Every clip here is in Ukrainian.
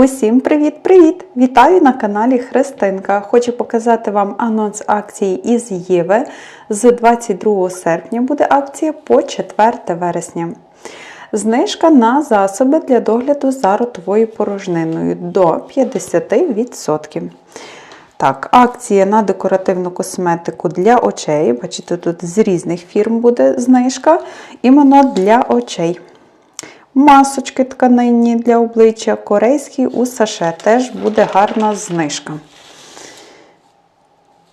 Усім привіт-привіт! Вітаю на каналі Христинка. Хочу показати вам анонс акції із Єви. З 22 серпня буде акція по 4 вересня. Знижка на засоби для догляду за ротовою порожниною до 50%. Так, акція на декоративну косметику для очей. Бачите, тут з різних фірм буде знижка. Іменно для очей. Масочки тканинні для обличчя, корейський у саше теж буде гарна знижка.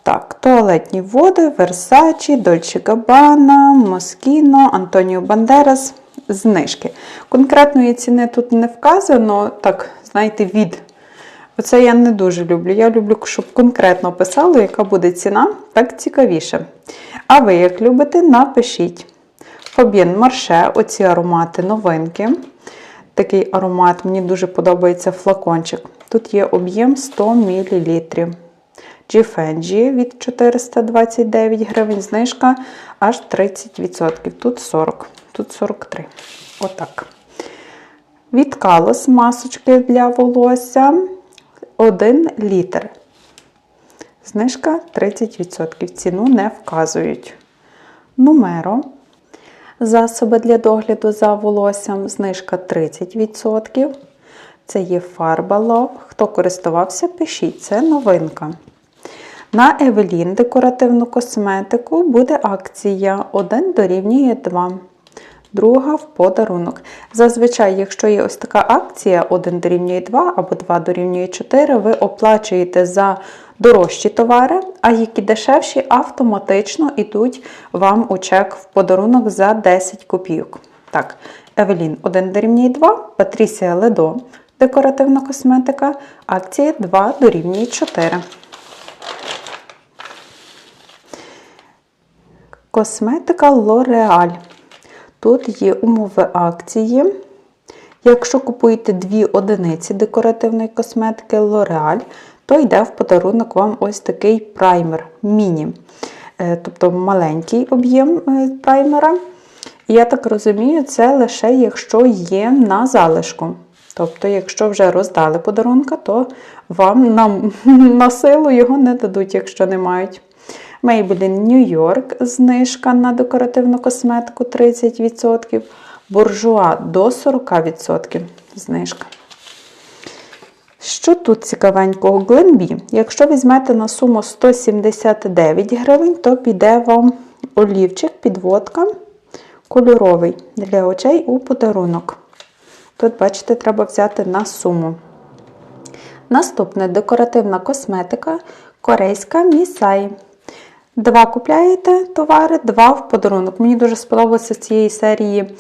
Так, туалетні води, Versace, Dolce Gabbana, Moschino, Antonio Banderas. Знижки. Конкретної ціни тут не вказано, так, знаєте, від. Оце я не дуже люблю. Я люблю, щоб конкретно писало, яка буде ціна, так цікавіше. А ви, як любите, напишіть. Фабien Марше, оці аромати новинки. Такий аромат, мені дуже подобається флакончик. Тут є об'єм 100 мл. Givenchy від 429 гривень, знижка аж 30%. Тут 40, тут 43. Отак. Від Калос масочки для волосся 1 літр. Знижка 30%. Ціну не вказують. Нумеро. Засоби для догляду за волоссям, знижка 30%. Це є фарба лоб. Хто користувався, пишіть, це новинка. На Евелін декоративну косметику буде акція 1 дорівнює 2. Друга в подарунок. Зазвичай, якщо є ось така акція 1 дорівнює 2 або 2 дорівнює 4, ви оплачуєте за дорожчі товари, а які дешевші автоматично йдуть вам у чек в подарунок за 10 копійок. Так, Евелін 1 дорівнює 2, Патрісія Ледо, декоративна косметика, акція 2 дорівнює 4. Косметика L'Oreal. Тут є умови акції. Якщо купуєте дві одиниці декоративної косметики L'Oreal, то йде в подарунок вам ось такий праймер міні. Е, Тобто маленький об'єм е, праймера. Я так розумію, це лише якщо є на залишку. Тобто, якщо вже роздали подарунка, то вам на, на силу його не дадуть, якщо не мають. Maybelline New York знижка на декоративну косметику 30%. Буржуа до 40% знижка. Що тут цікавенького? Glenbee. Якщо візьмете на суму 179 гривень, то піде вам олівчик, підводка кольоровий для очей у подарунок. Тут, бачите, треба взяти на суму. Наступне декоративна косметика корейська Місай. Два купляєте товари, два в подарунок. Мені дуже сподобалося з цієї серії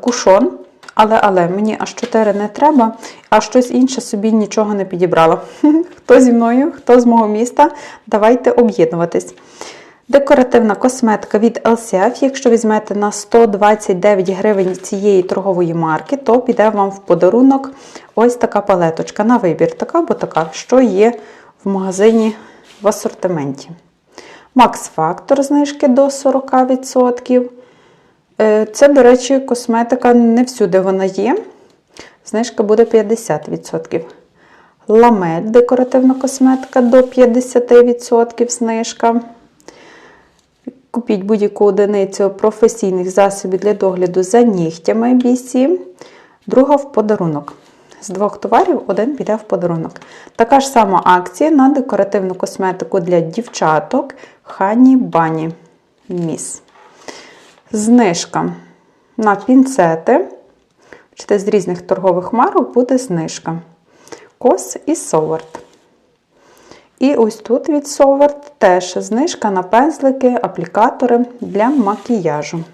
кушон, але але мені аж 4 не треба, а щось інше собі нічого не підібрала. Хто зі мною, хто з мого міста, давайте об'єднуватись. Декоративна косметика від LCF, якщо візьмете на 129 гривень цієї торгової марки, то піде вам в подарунок ось така палеточка на вибір, така або така, що є в магазині в асортименті. Factor знижки до 40%. Е, Це, до речі, косметика не всюди вона є. Знижка буде 50%. Ламель декоративна косметика до 50% знижка. Купіть будь-яку одиницю професійних засобів для догляду за нігтями BC. Друга в подарунок. З двох товарів один піде в подарунок. Така ж сама акція на декоративну косметику для дівчаток Хані Бані Міс. Знижка на пінцети. Бачите, з різних торгових марок буде знижка. Кос і Соварт. І ось тут від Соварт теж знижка на пензлики, аплікатори для макіяжу.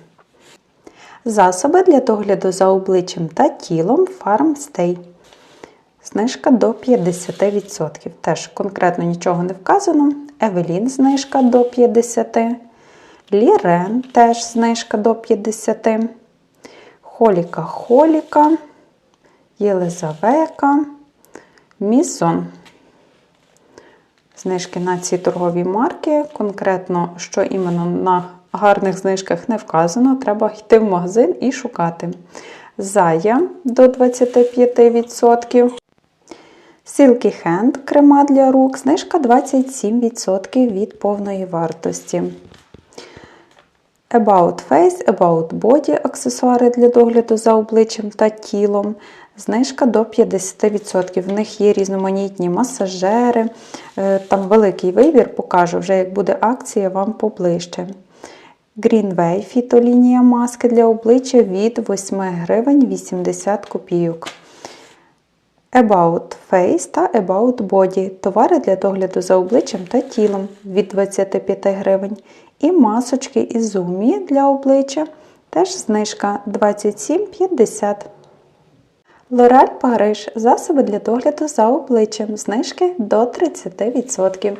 Засоби для догляду за обличчям та тілом Farmstay. Знижка до 50%. Теж конкретно нічого не вказано. Евелін знижка до 50%. Лірен теж знижка до 50%. Холіка Холіка, Єлизавека, Місон. Знижки на ці торгові марки. Конкретно, що іменно на гарних знижках не вказано, треба йти в магазин і шукати. Зая до 25%. Silky Hand крема для рук, знижка 27% від повної вартості. About Face, About Body аксесуари для догляду за обличчям та тілом. Знижка до 50%. В них є різноманітні масажери, е, там великий вибір, покажу вже, як буде акція вам поближче. Greenway фітолінія маски для обличчя від 8 гривень 80 копійок. About Face та About Body товари для догляду за обличчям та тілом від 25 гривень. І масочки Ізумі для обличчя теж знижка 27,50. L'Oreal Париж засоби для догляду за обличчям знижки до 30%.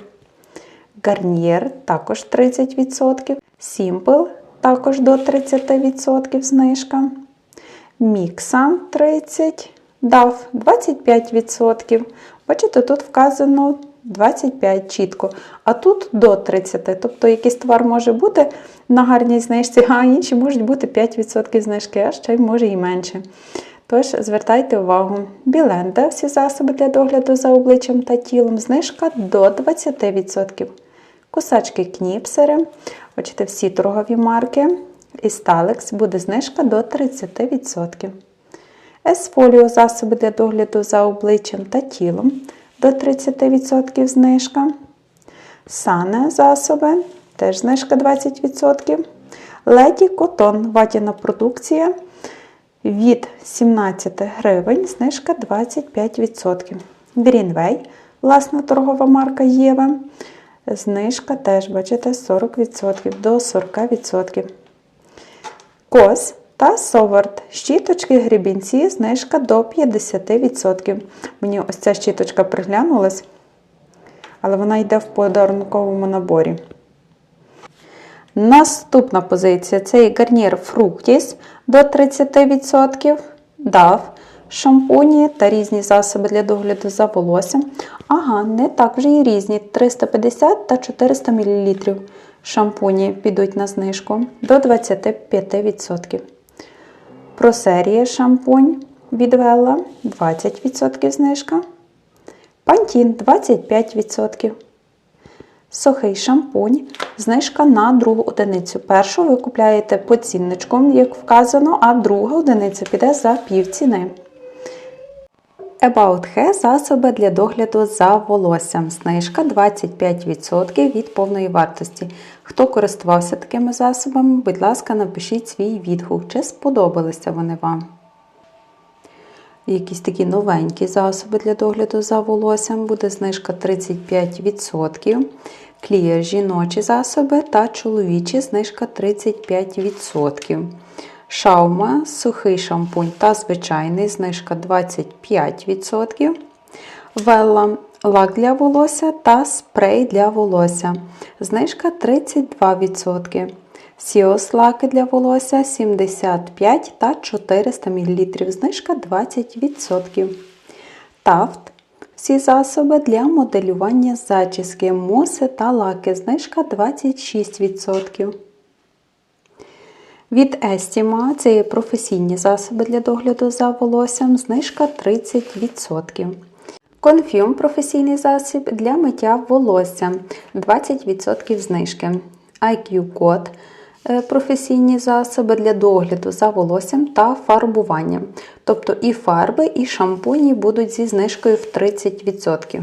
Гарнієр також 30%. Simple також до 30% знижка. Мікса 30%. DAF 25%. Бачите, тут вказано 25 чітко, а тут до 30. Тобто якийсь товар може бути на гарній знижці, а інші можуть бути 5% знижки, а ще й може і менше. Тож, звертайте увагу, Біленда, всі засоби для догляду за обличчям та тілом, знижка до 20%. Кусачки кніпсери, бачите, всі торгові марки. І Stalex буде знижка до 30%. Есфоліо засоби для догляду за обличчям та тілом до 30% знижка. Сане засоби теж знижка 20%. Леді Котон ватяна продукція від 17 гривень, знижка 25%. Greenway, власна торгова марка Єва. Знижка теж, бачите, 40% до 40%. Кос та Совард. Щіточки грібінці, знижка до 50%. Мені ось ця щіточка приглянулась, але вона йде в подарунковому наборі. Наступна позиція це є гарнір Fructis до 30%, DAF, шампуні та різні засоби для догляду за волоссям. Ага, не так вже і різні 350 та 400 мл. Шампуні підуть на знижку до 25%. Просерія шампунь від Велла 20% знижка. Пантін 25%. Сухий шампунь. Знижка на другу одиницю. Першу ви купляєте по цінничку, як вказано, а друга одиниця піде за пів ціни. About Hair засоби для догляду за волоссям. Знижка 25% від повної вартості. Хто користувався такими засобами, будь ласка, напишіть свій відгук, чи сподобалися вони вам. Якісь такі новенькі засоби для догляду за волоссям. Буде знижка 35%. Клія жіночі засоби та чоловічі знижка 35%. Шаума, сухий шампунь та звичайний знижка 25%. Велла лак для волосся та спрей для волосся. Знижка 32%. Сіос лаки для волосся 75 та 400 мл. Знижка 20%. Тафт. Всі засоби для моделювання зачіски, муси та лаки. Знижка 26%. Від Estima це є професійні засоби для догляду за волоссям, знижка 30%. Конфюм професійний засіб для миття волосся 20% знижки. IQ Code професійні засоби для догляду за волоссям та фарбуванням. Тобто і фарби, і шампуні будуть зі знижкою в 30%.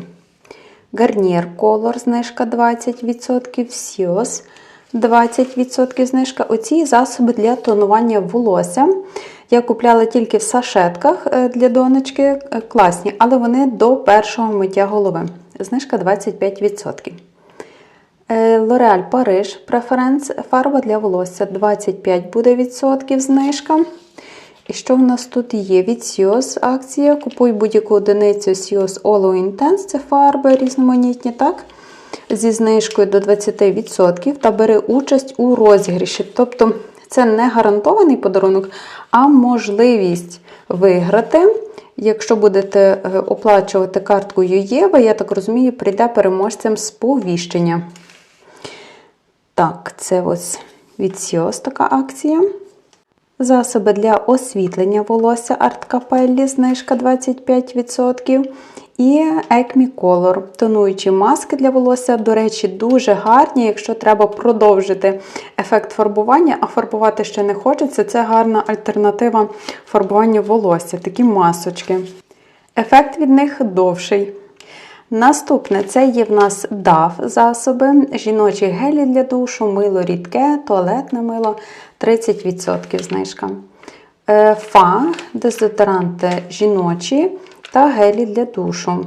Гарнір Color знижка 20%, Сіос 20% знижка. Оці засоби для тонування волосся. Я купляла тільки в сашетках для донечки, класні, але вони до першого миття голови. Знижка 25%. L'Oreal Париж Преференс фарба для волосся 25 буде відсотків знижка. І що в нас тут є? Від Sios акція. Купуй будь-яку одиницю Sios All Intense, це фарби різноманітні, так? Зі знижкою до 20% та бери участь у розігріші. Тобто це не гарантований подарунок, а можливість виграти. Якщо будете оплачувати карткою Єва, я так розумію, прийде переможцем сповіщення. Так, це ось від Sios така акція. Засоби для освітлення волосся Арт Капеллі, знижка 25%. І Acme Color. Тонуючі маски для волосся, до речі, дуже гарні, якщо треба продовжити ефект фарбування, а фарбувати ще не хочеться. Це гарна альтернатива фарбуванню волосся, такі масочки. Ефект від них довший. Наступне це є в нас DAF засоби, жіночі гелі для душу, мило рідке, туалетне мило 30% знижка. Е, Фа, дезодоранти жіночі та гелі для душу.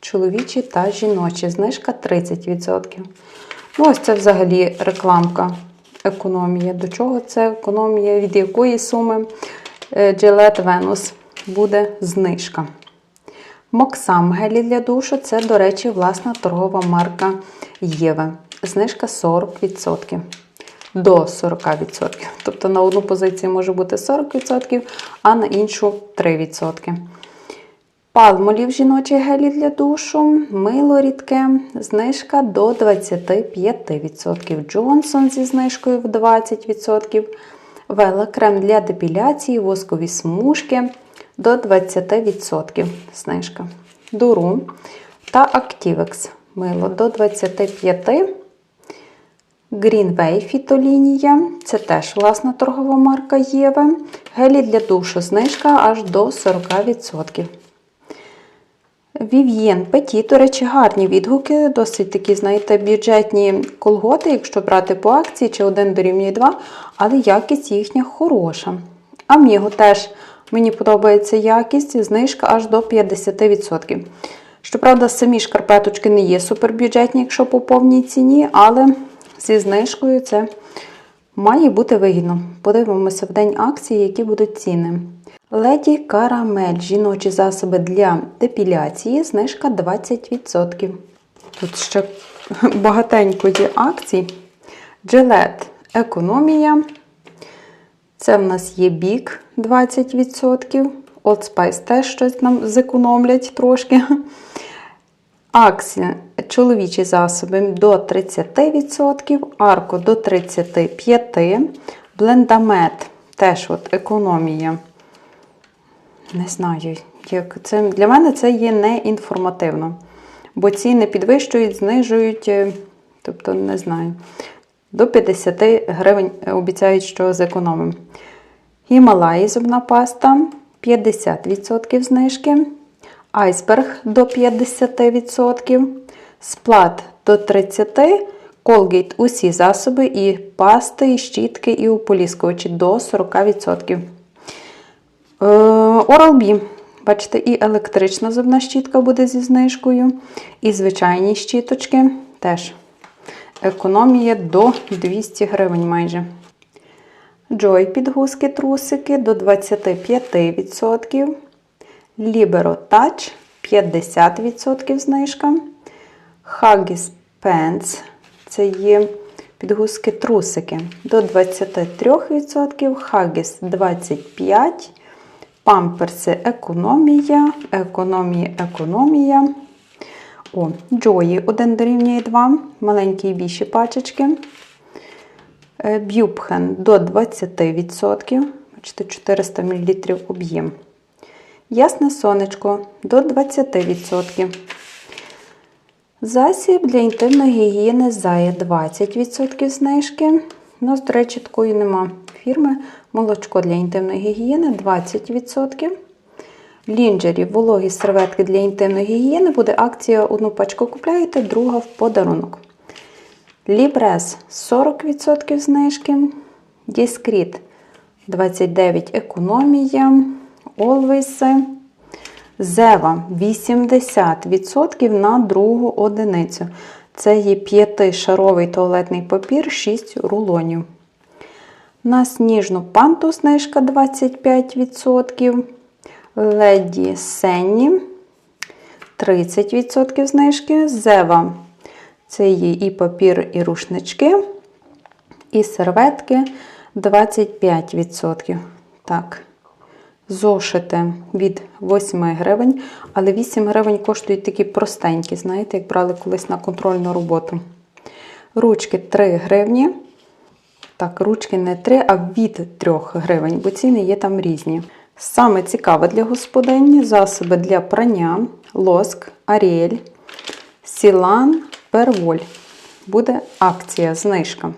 Чоловічі та жіночі. Знижка 30%. Ну, ось це взагалі рекламка. Економія. До чого це економія? Від якої суми Е, Gillette Venus буде знижка. Моксам гелі для душу це, до речі, власна торгова марка Єве. Знижка 40%. До 40%. Тобто на одну позицію може бути 40%, а на іншу 3%. Палмолів жіночі гелі для душу, мило рідке, знижка до 25%. Джонсон зі знижкою в 20%. Вела крем для депіляції, воскові смужки до 20% знижка. Дуру та Activex мило до 25%. Greenway фітолінія, це теж власна торгова марка Єве. Гелі для душу знижка аж до 40%. Vivien Petit, до речі, гарні відгуки, досить такі, знаєте, бюджетні колготи, якщо брати по акції, чи один дорівнює 2, але якість їхня хороша. Аміго теж мені подобається якість, знижка аж до 50%. Щоправда, самі шкарпеточки не є супербюджетні, якщо по повній ціні, але зі знижкою це має бути вигідно. Подивимося в день акції, які будуть ціни. Леді Карамель. Жіночі засоби для депіляції. Знижка 20%. Тут ще багатенько є акцій. Джилет економія. Це в нас є бік 20%. Old Spice теж щось нам зекономлять трошки. Аксі чоловічі засоби до 30%, арко до 35%, блендамет теж от економія. Не знаю, як це для мене це є не інформативно. Бо ціни підвищують, знижують, е, тобто не знаю. До 50 гривень обіцяють, що зекономимо. Гімалаї зубна паста 50% знижки. Айсберг до 50%, сплат до 30%, Colgate усі засоби, і пасти, і щітки, і ополіскувачі до 40%. Е, Oral-B. Бачите, і електрична зубна щітка буде зі знижкою, і звичайні щіточки теж. Економія до 200 гривень майже. Joy підгузки трусики до 25%. Libero Touch 50% знижка. Huggies Pants це є підгузки трусики до 23%, Huggies 25%, памперси економія, економія, економія. О, Joy 1 дорівнює 2, маленькі і більші пачечки. Б'юбхен до 20%, бачите, 400 мл об'єм. Ясне сонечко до 20%. Засіб для інтимної гігієни Зая 20% знижки. У нас, до речі, такої нема фірми. Молочко для інтимної гігієни 20%. Лінджері, вологі серветки для інтимної гігієни. Буде акція: одну пачку купляєте, друга в подарунок. Лібрес 40% знижки. Діскріт 29% економія. Always. Зева 80% на другу одиницю. Це є 5-шаровий туалетний папір, 6 рулонів. На сніжну панту знижка 25%. Леді Сенні 30% знижки. Зева це є і папір, і рушнички, і серветки 25%. Так. Зошити від 8 гривень, але 8 гривень коштують такі простенькі, знаєте, як брали колись на контрольну роботу. Ручки 3 гривні. Так, ручки не 3, а від 3 гривень, бо ціни є там різні. Саме цікаве для господині засоби для прання Лоск, Аріель, Сілан, Перволь. Буде акція, знижка.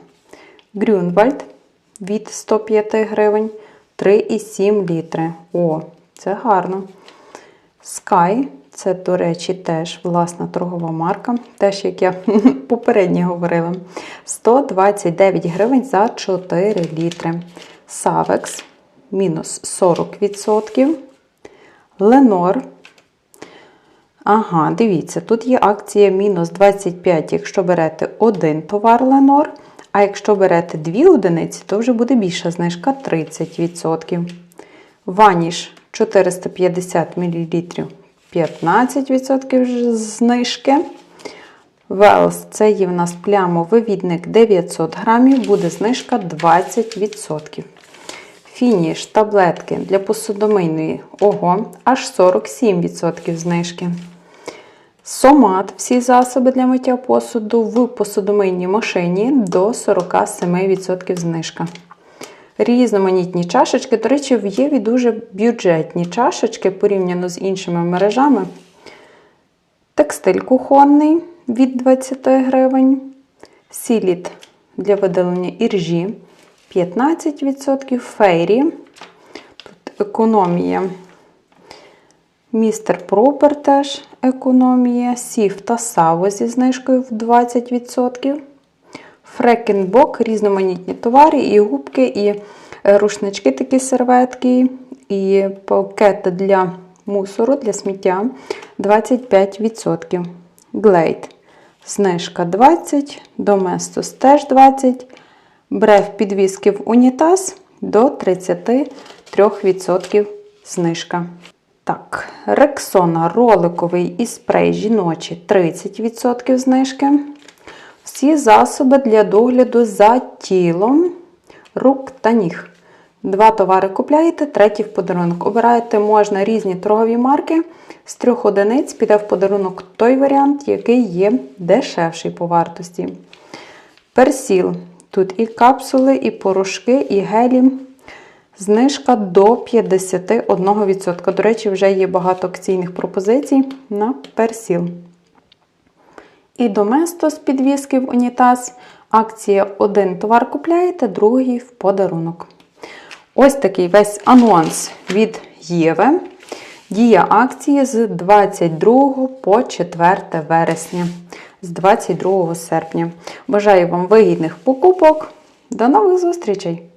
Грюнвальд від 105 гривень 3,7 літри. О, це гарно. Sky, це, до речі, теж власна торгова марка, теж, як я попередньо говорила. 129 гривень за 4 літри. Savex мінус 40%. Ленор. Ага, дивіться, тут є акція мінус 25, якщо берете один товар Ленор. А якщо берете дві одиниці, то вже буде більша знижка 30%. Ваніш 450 мл 15% знижки. Велс це є в нас плямовивідник 900 грамів, буде знижка 20%. Фініш таблетки для посудомийної ого, аж 47% знижки. Сомат всі засоби для миття посуду в посудомийній машині до 47% знижка. Різноманітні чашечки, до речі, є і дуже бюджетні чашечки порівняно з іншими мережами. Текстиль кухонний від 20 гривень. Сіліт для видалення іржі 15%. Фейрі. Тут економія. Містер Пропер теж економія. Сіф та Саво зі знижкою в 20%. Фрекенбок, різноманітні товари, і губки, і е, рушнички, такі серветки, і пакети для мусору, для сміття 25%. Глейд. Знижка 20, Доместос теж 20. Брев підвіски в унітаз до 33% знижка. Так, Рексона роликовий і спрей жіночі 30% знижки. Всі засоби для догляду за тілом, рук та ніг. Два товари купляєте, третій в подарунок. Обираєте можна різні торгові марки. З трьох одиниць піде в подарунок той варіант, який є дешевший по вартості. Персіл. Тут і капсули, і порошки, і гелі. Знижка до 51%. До речі, вже є багато акційних пропозицій на персіл. І доместо з в унітаз. Акція один товар купляєте, другий в подарунок. Ось такий весь анонс від Єви. Дія акції з 22 по 4 вересня, з 22 серпня. Бажаю вам вигідних покупок. До нових зустрічей!